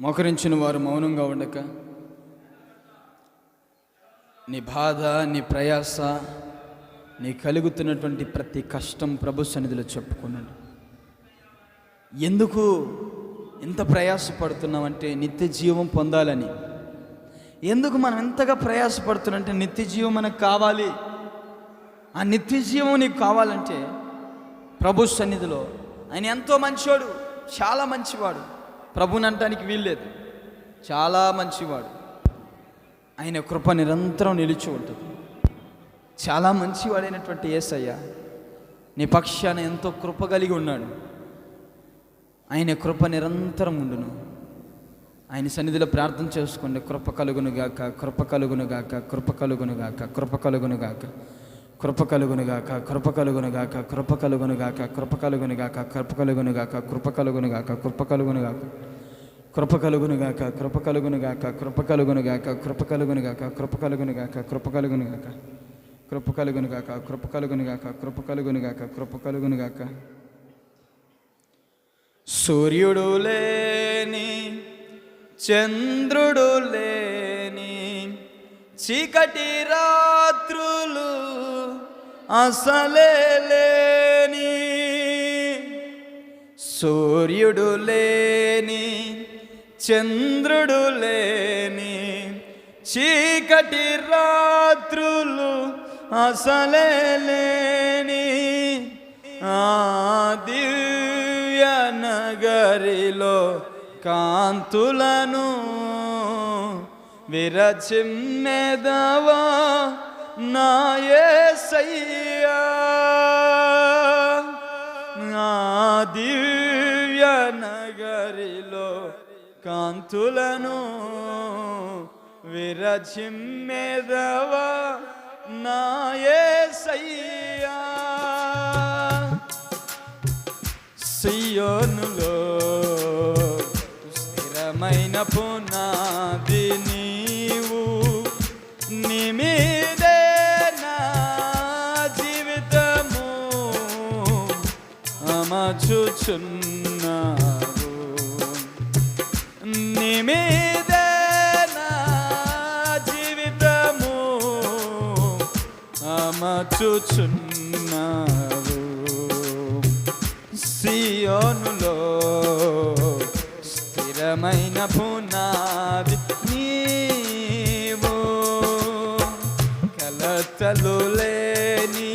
మోకరించిన వారు మౌనంగా ఉండక. నీ బాధ నీ ప్రయాస నీ కలుగుతున్నటువంటి ప్రతి కష్టం ప్రభు సన్నిధిలో చెప్పుకున్నాడు ఎందుకు ఎంత ప్రయాసపడుతున్నామంటే నిత్య జీవం పొందాలని? ఎందుకు మనం ఎంతగా ప్రయాసపడుతున్నామంటే నిత్య జీవం మనకు కావాలి? ఆ నిత్య జీవం నీకు కావాలంటే ప్రభు సన్నిధిలో ఆయన ఎంతో మంచివాడు చాలా మంచివాడు. ప్రభుని అంటానికి వీల్లేదు. చాలా మంచివాడు. ఆయన కృప నిరంతరం నిలిచి ఉంటుంది. చాలా మంచివాడైనటువంటి ఏసయ్య నీ పక్షాన ఎంతో కృప కలిగి ఉన్నాడు. ఆయన కృప నిరంతరం ఉండును. ఆయన సన్నిధిలో ప్రార్థన చేసుకోండి కృప కలుగునుగాక కృప కలుగునుగాక కృప కలుగునుగాక కృప కలుగునుగాక కృప కలుగునుగాక కృప కలుగునుగాక కృప కలుగునుగాక కృప కలుగునుగాక కృప కలుగునుగాక కృప కలుగునుగాక కృప కలుగునుగాక కృప కలుగునుగాక కృప కలుగునుగాక కృప కలుగును గాక కృప కలుగునుగాక కృప కలుగునుగాక కృప కలుగునుగాక కృప కలుగునుగాక కృప కలుగునుగాక కృప కలుగునుగాక కృప కలుగును గాక సూర్యుడు లేని చంద్రుడు లేని చీకటి రాత్రులు అసలే లేని సూర్యుడు లేని చంద్రుడు లేని చీకటి రాత్రులు అసలే లేని ఆ దివ్య నగరిలో కాంతులను విరచిమ్మెదవా నాయసయ్యా నా దివ్య నగరిలో కాంతులను విరచిమ్మెదవా నిమిదే నా జీవితము? అమచుచున్నావు సియోనులో స్థిరమైన పునాది నీవు. కలతలు లేని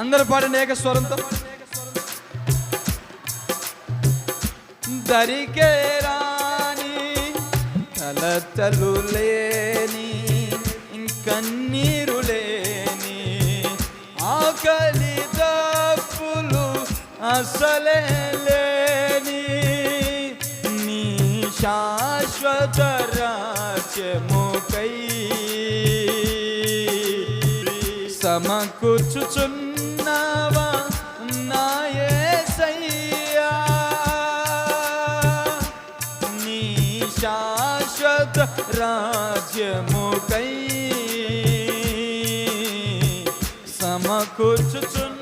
అందరు పాడిన ఏక స్వరంతో దరికే రాని కలతలు లేని కన్నీరు లేని ఆకలి తప్పులు అసలే లేని నీ శాశ్వత రాజ్యముకై సమకూర్చుచున్న could to turn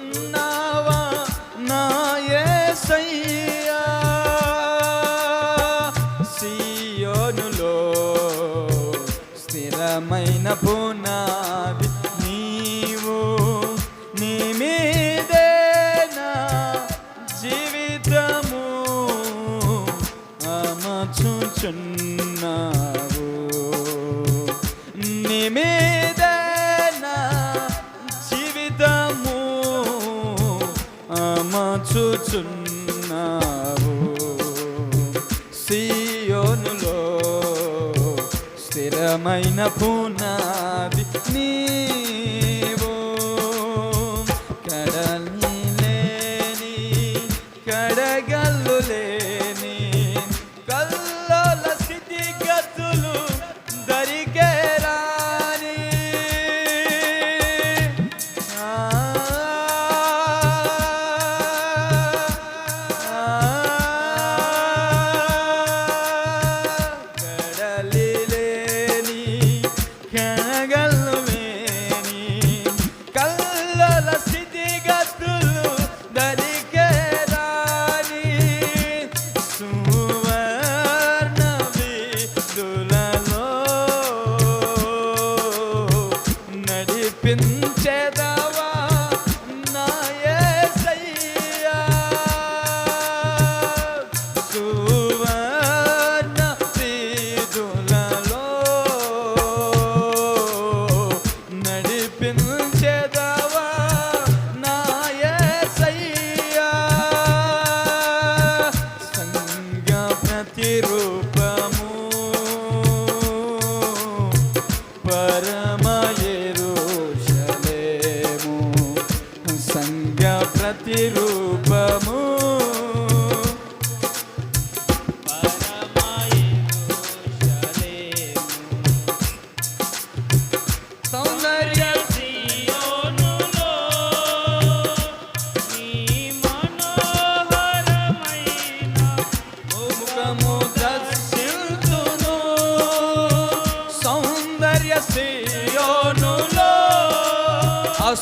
చూచున్నావు. సియోనులో స్థిరమైన పునాది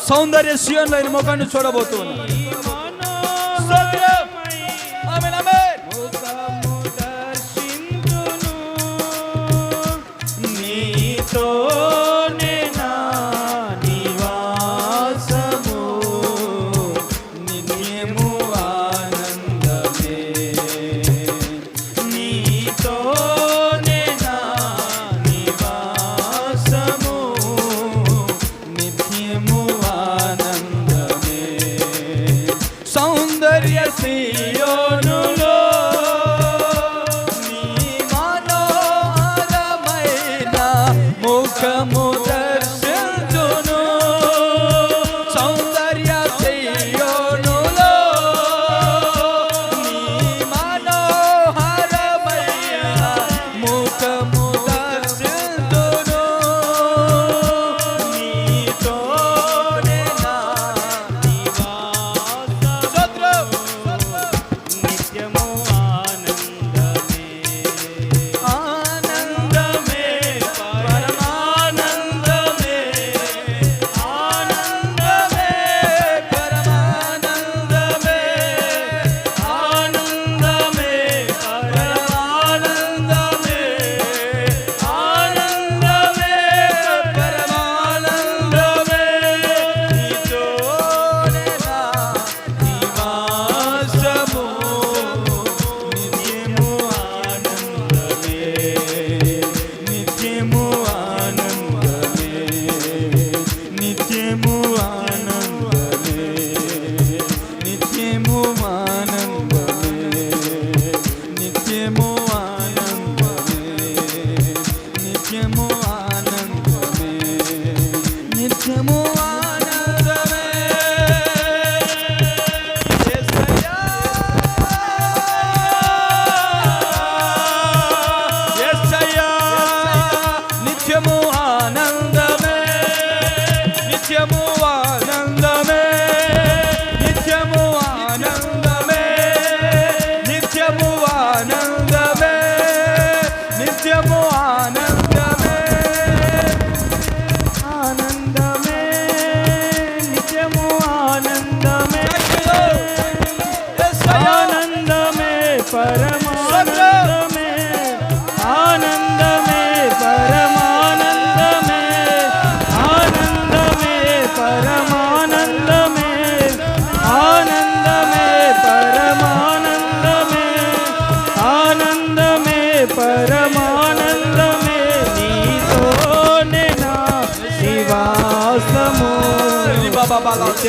సౌందర్య సీఎంలో ఆయన ముఖాన్ని చూడబోతున్నాను. see you.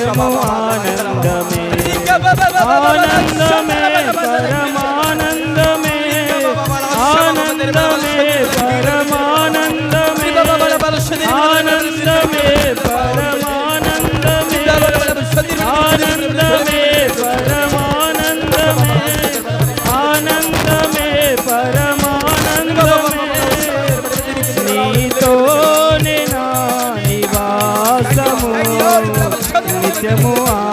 પ્રેમ આનંદ મે આનંદ મે 节目啊。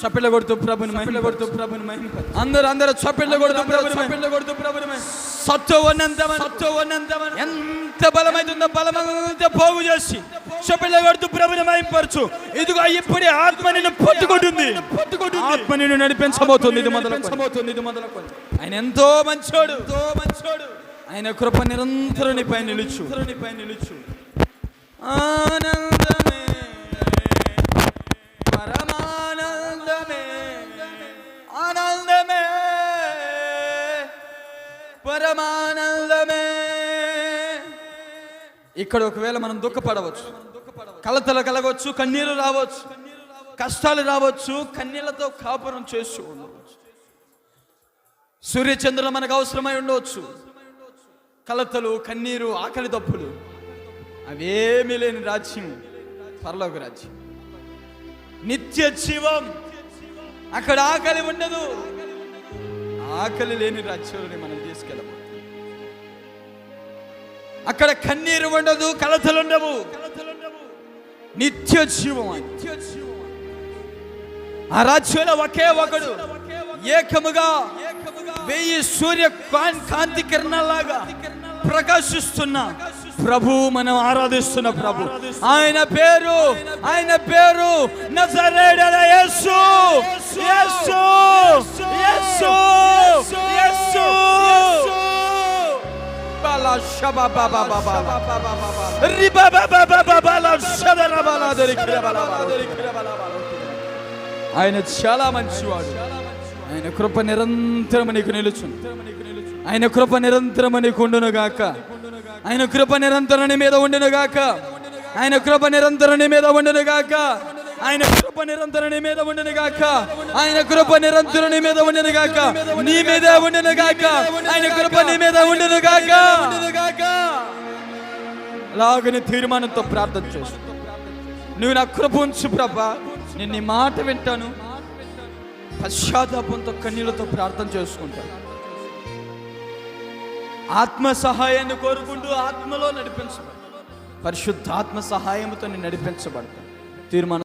చప్పిళ్ళ కొడుతూ ప్రభుని మహిమ కొడుతూ ప్రభుని మహిమ అందరూ అందరూ చప్పిళ్ళ కొడుతూ ప్రభుని చప్పిళ్ళ కొడుతూ ప్రభుని సత్తు ఉన్నంత ఎంత బలమైతుందో బలమంతా పోగు చేసి చప్పిళ్ళ కొడుతూ ప్రభుని మహిమపరచు ఇదిగో ఇప్పుడే ఆత్మ నిన్ను పట్టుకుంటుంది. పట్టుకుంటుంది. ఆత్మ నిన్ను నడిపించబోతుంది ఇది మొదలబోతుంది ఇది మొదలుకొని. ఆయన ఎంతో మంచోడు. ఎంతో మంచోడు. ఆయన కృప నిరంతరం నీపై నిలుచు. నీపై నిలుచు. ఆనందమే. పరమానందమే పరమానందమే ఇక్కడ ఒకవేళ మనం దుఃఖపడవచ్చు కలతలు కలగవచ్చు కన్నీరు రావచ్చు కష్టాలు రావచ్చు కన్నీళ్ళతో కాపురం చేస్తూ ఉండవచ్చు. సూర్యచంద్రులు మనకు అవసరమై ఉండవచ్చు. కలతలు కన్నీరు ఆకలి తప్పులు అవేమీ లేని రాజ్యం పరలోక రాజ్యం. నిత్య జీవం అక్కడ ఆకలి ఉండదు. ఆకలి లేని రాజ్యాలని మనం తీసుకెళ్ళము అక్కడ కన్నీరు ఉండదు కలతలు ఉండవు. నిత్య జీవం ఆ రాజ్యంలో ఒకే ఒకడు ఏకముగా వెయ్యి సూర్య కాన్- కాంతి కిరణాలాగా ప్రకాశిస్తున్న ప్రభు మనం ఆరాధిస్తున్న ప్రభు. ఆయన పేరు ఆయన పేరు నజరేడల యేసు. యేసు యేసు యేసు ఆయన చాలా మంచివాడు ఆయన కృప నిరంతరం నీకు నిలుచు ఆయన కృప నిరంతరం నీకు ఉండును గాక ఆయన కృప నిరంతరం మీద ఉండును గాక ఆయన కృప నిరంతరం మీద ఉండును గాక ఆయన కృప నిరంతరం నీ మీద ఉండను గాక. ఆయన కృప నిరంతరం నీ మీద ఉండను గాక. నీ మీద ఉండను గాక. ఆయన కృప నీ మీద ఉండను గాక. అలాగని తీర్మానంతో ప్రార్థన చేసు నువ్వు నా కృప ఉంచు ప్రభా. నేను నీ మాట వింటాను. పశ్చాత్తాపంతో కన్నీళ్ళతో ప్రార్థన చేసుకుంటాను ఆత్మ సహాయాన్ని కోరుకుంటూ ఆత్మలో నడిపించబడు. పరిశుద్ధాత్మ సహాయంతో నేను నడిపించబడతాను తీర్మానం